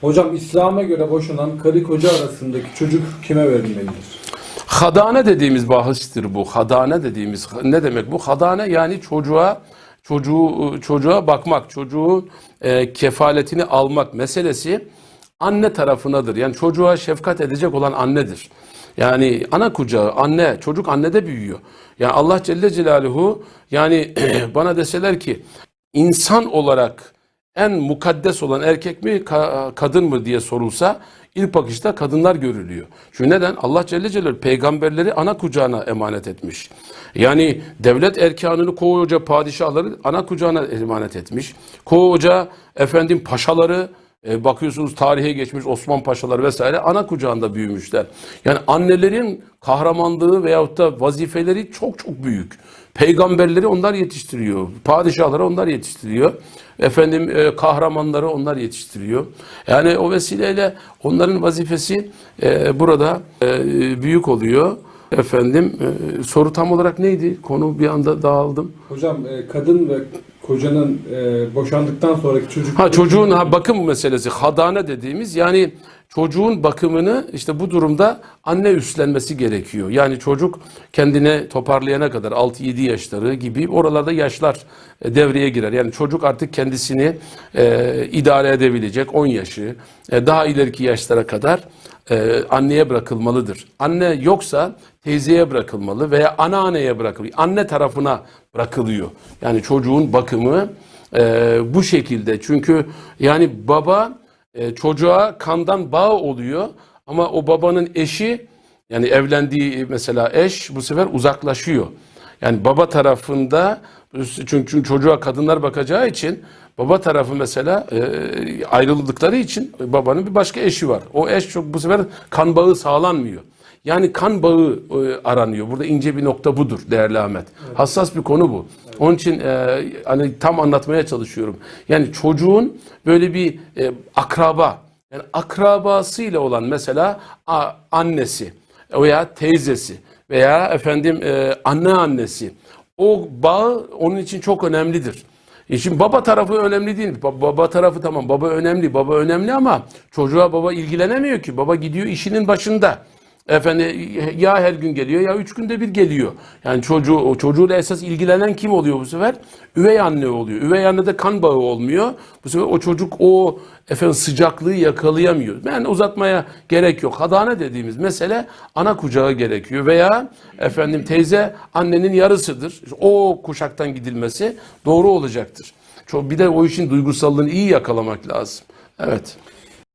Hocam İslam'a göre boşanan karı koca arasındaki çocuk kime verilmelidir? Hadane dediğimiz bahistir bu. Hadane dediğimiz ne demek bu? Hadane yani çocuğa çocuğu çocuğa bakmak, çocuğu e, kefaletini almak meselesi anne tarafınadır. Yani çocuğa şefkat edecek olan annedir. Yani ana kucağı, anne, çocuk annede büyüyor. Yani Allah Celle Celaluhu yani bana deseler ki insan olarak en mukaddes olan erkek mi ka- kadın mı diye sorulsa ilk bakışta kadınlar görülüyor. Çünkü neden? Allah Celle Celaluhu peygamberleri ana kucağına emanet etmiş. Yani devlet erkanını koca padişahları ana kucağına emanet etmiş. Koca efendim paşaları e, bakıyorsunuz tarihe geçmiş Osman paşaları vesaire ana kucağında büyümüşler. Yani annelerin kahramanlığı veyahut da vazifeleri çok çok büyük. Peygamberleri onlar yetiştiriyor. Padişahları onlar yetiştiriyor. Efendim e, kahramanları onlar yetiştiriyor. Yani o vesileyle onların vazifesi e, burada e, büyük oluyor. Efendim e, soru tam olarak neydi? Konu bir anda dağıldım. Hocam e, kadın ve kocanın e, boşandıktan sonraki çocuk... Ha çocuğun ha, bakım meselesi hadane dediğimiz yani çocuğun bakımını işte bu durumda anne üstlenmesi gerekiyor. Yani çocuk kendine toparlayana kadar 6-7 yaşları gibi oralarda yaşlar e, devreye girer. Yani çocuk artık kendisini e, idare edebilecek 10 yaşı e, daha ileriki yaşlara kadar e, anneye bırakılmalıdır. Anne yoksa teyzeye bırakılmalı veya anneanneye bırakılıyor. Anne tarafına bırakılıyor. Yani çocuğun bakımı e, bu şekilde. Çünkü yani baba e, çocuğa kandan bağ oluyor ama o babanın eşi yani evlendiği mesela eş bu sefer uzaklaşıyor. Yani baba tarafında çünkü, çünkü çocuğa kadınlar bakacağı için baba tarafı mesela e, ayrıldıkları için babanın bir başka eşi var. O eş çok bu sefer kan bağı sağlanmıyor. Yani kan bağı e, aranıyor. Burada ince bir nokta budur değerli Ahmet. Hassas bir konu bu. Onun için e, hani tam anlatmaya çalışıyorum. Yani çocuğun böyle bir e, akraba, yani akrabasıyla olan mesela a- annesi veya teyzesi veya efendim e, anneannesi o bağ onun için çok önemlidir. E şimdi baba tarafı önemli değil. Ba- Baba tarafı tamam baba önemli baba önemli ama çocuğa baba ilgilenemiyor ki. Baba gidiyor işinin başında. Efendi ya her gün geliyor ya üç günde bir geliyor. Yani çocuğu, o çocuğuyla esas ilgilenen kim oluyor bu sefer? Üvey anne oluyor. Üvey annede kan bağı olmuyor. Bu sefer o çocuk o efendim sıcaklığı yakalayamıyor. Ben uzatmaya gerek yok. Hadane dediğimiz mesele ana kucağı gerekiyor veya efendim teyze annenin yarısıdır. O kuşaktan gidilmesi doğru olacaktır. Çok bir de o işin duygusallığını iyi yakalamak lazım. Evet.